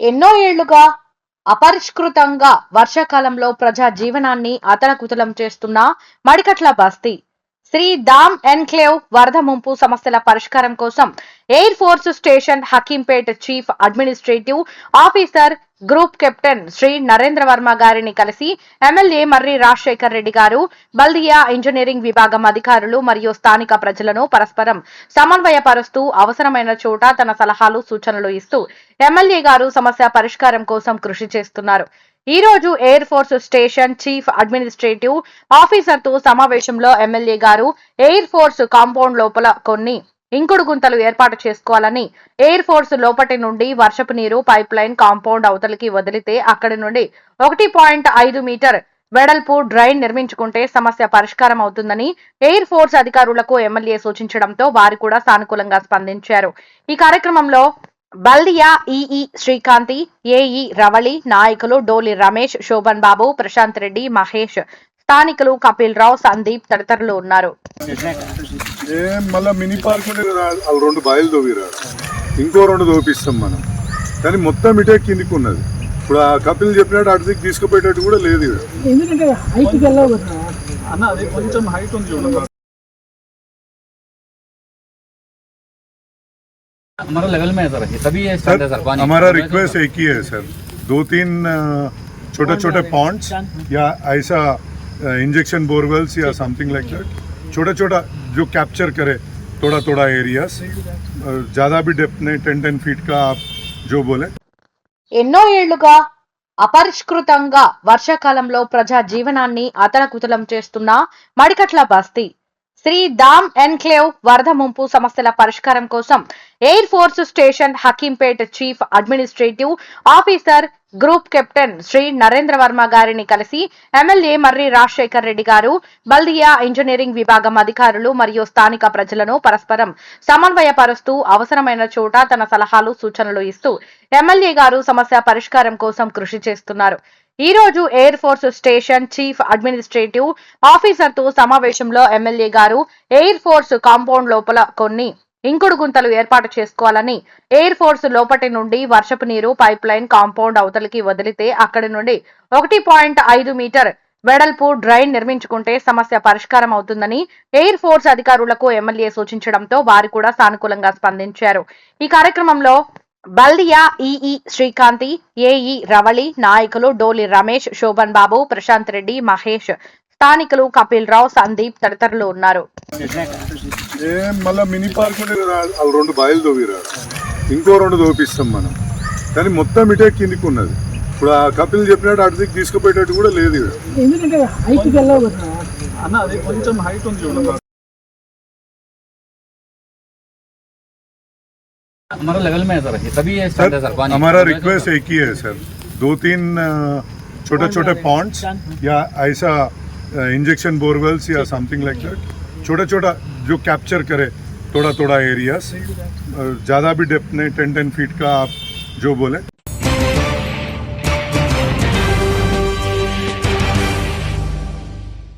ఎన్నో ఏళ్ళుగా అపరిష్కృతంగా వర్షాకాలంలో ప్రజా జీవనాన్ని అతలకుతలం చేస్తున్న మడికట్ల బస్తీ. శ్రీ దామ్ ఎన్క్లేవ్ వరద ముంపు సమస్యల పరిష్కారం కోసం air force station Hakimpet chief administrative officer group captain Shri Narendra Varma గారిని కలిసి ఎమ్మెల్యే మర్రి రాజశేఖర్ రెడ్డి గారు బల్దియా ఇంజనీరింగ్ విభాగం అధికారులు మరియు స్థానిక ప్రజలను పరస్పరం సమన్వయపరుస్తూ అవసరమైన చోట తన సలహాలు సూచనలు ఇస్తూ ఎమ్మెల్యే గారు సమస్య పరిష్కారం కోసం కృషి చేస్తున్నారు. ఈ రోజు air force station chief administrative ఆఫీసర్తో సమావేశంలో ఎమ్మెల్యే గారు ఎయిర్ ఫోర్స్ కాంపౌండ్ లోపల కొన్ని ఇంకుడు గుంతలు ఏర్పాటు చేసుకోవాలని ఎయిర్ ఫోర్స్ లోపటి నుండి వర్షపు నీరు పైప్ లైన్ కాంపౌండ్ అవతలికి వదిలితే అక్కడి నుండి ఒకటి పాయింట్ ఐదు మీటర్ వెడల్పు డ్రైన్ నిర్మించుకుంటే సమస్య పరిష్కారం అవుతుందని ఎయిర్ ఫోర్స్ అధికారులకు ఎమ్మెల్యే సూచించడంతో వారు కూడా సానుకూలంగా స్పందించారు. ఈ కార్యక్రమంలో బల్దియా ఈఈ శ్రీకాంతి ఏఈ రవళి నాయకులు డోలి రమేష్ శోభన్ బాబు ప్రశాంత్ రెడ్డి మహేష్ స్థానికులు కపిల్ రావు సందీప్ తదితరులు ఉన్నారు. రెండు బాయిలు ఇంకో రెండు తోపిస్తాం మనం. కానీ మొత్తం ఇటే కిందికి ఉన్నది. ఇప్పుడు ఆ కపిల్ చెప్పినట్టు అటు దిక్కు తీసుకుపోయేటట్టు కూడా లేదు అన్న అది కొంచెం హైట్ ఉంది हमारा लेवल में है सर ये तभी ये स्टार्ट है सर सर पानी हमारा रिक्वेस्ट एक ही है सर दो तीन छोटे छोटे पॉन्ड्स या ऐसा इंजेक्शन बोरवेल्स या समथिंग लाइक दैट छोटा छोटा जो कैप्चर करे थोड़ा थोड़ा एरियाज ज़्यादा भी डेप्थ नहीं टेन टेन फीट का आप जो बोले ఎన్నో ఏళ్లుగా అపరిష్కృతంగా వర్షాకాలంలో ప్రజా జీవనాన్ని అతలకుతలం చేస్తున్న మడికట్ల బస్తీ శ్రీ దామ్ ఎన్క్లేవ్ వరద ముంపు సమస్యల పరిష్కారం కోసం air force station Hakimpet chief administrative officer group captain Shri Narendra Varma గారిని కలిసి ఎమ్మెల్యే మర్రి రాజశేఖర్ రెడ్డి గారు బల్దియా ఇంజనీరింగ్ విభాగం అధికారులు మరియు స్థానిక ప్రజలను పరస్పరం సమన్వయపరుస్తూ అవసరమైన చోట తన సలహాలు సూచనలు ఇస్తూ ఎమ్మెల్యే గారు సమస్య పరిష్కారం కోసం కృషి చేస్తున్నారు. ఈ రోజు air force station chief administrative ఆఫీసర్తో సమావేశంలో ఎమ్మెల్యే గారు ఎయిర్ ఫోర్స్ కాంపౌండ్ లోపల కొన్ని ఇంకుడు గుంతలు ఏర్పాటు చేసుకోవాలని ఎయిర్ ఫోర్స్ లోపటి నుండి వర్షపు నీరు పైప్ లైన్ కాంపౌండ్ అవతలికి వదిలితే అక్కడి నుండి ఒకటి పాయింట్ ఐదు మీటర్ వెడల్పు డ్రైన్ నిర్మించుకుంటే సమస్య పరిష్కారం అవుతుందని ఎయిర్ ఫోర్స్ అధికారులకు ఎమ్మెల్యే సూచించడంతో వారు కూడా సానుకూలంగా స్పందించారు. ఈ కార్యక్రమంలో బల్దియా ఈఈ శ్రీకాంతి ఏఈ రవళి నాయకులు డోలి రమేష్ శోభన్ బాబు ప్రశాంత్ రెడ్డి మహేష్. స్థానికులు కపిల్ రావు సందీప్ తదితరులు ఉన్నారు. రెండు బాయిలు ఇంకో రెండు తోపిస్తాం మనం. కానీ మొత్తం ఇటే కిందికి ఉన్నది. ఇప్పుడు ఆ కపిల్ చెప్పినట్టు అటు దిక్కు తీసుకుపోయేటట్టు కూడా లేదు ఇక్కడ ఎందుకంటే కదా. అన్న అది కొంచెం హైట్ ఉంది हमारा लेवल में है सर ये तभी ये है सर सर पानी हमारा रिक्वेस्ट एक ही है सर दो तीन छोटे छोटे पॉन्ड्स या ऐसा इंजेक्शन बोरवेल्स या समथिंग लाइक दैट छोटा छोटा जो कैप्चर करे थोड़ा थोड़ा एरिया ज़्यादा भी डेप्थ नहीं टेन टेन फीट का आप जो बोले।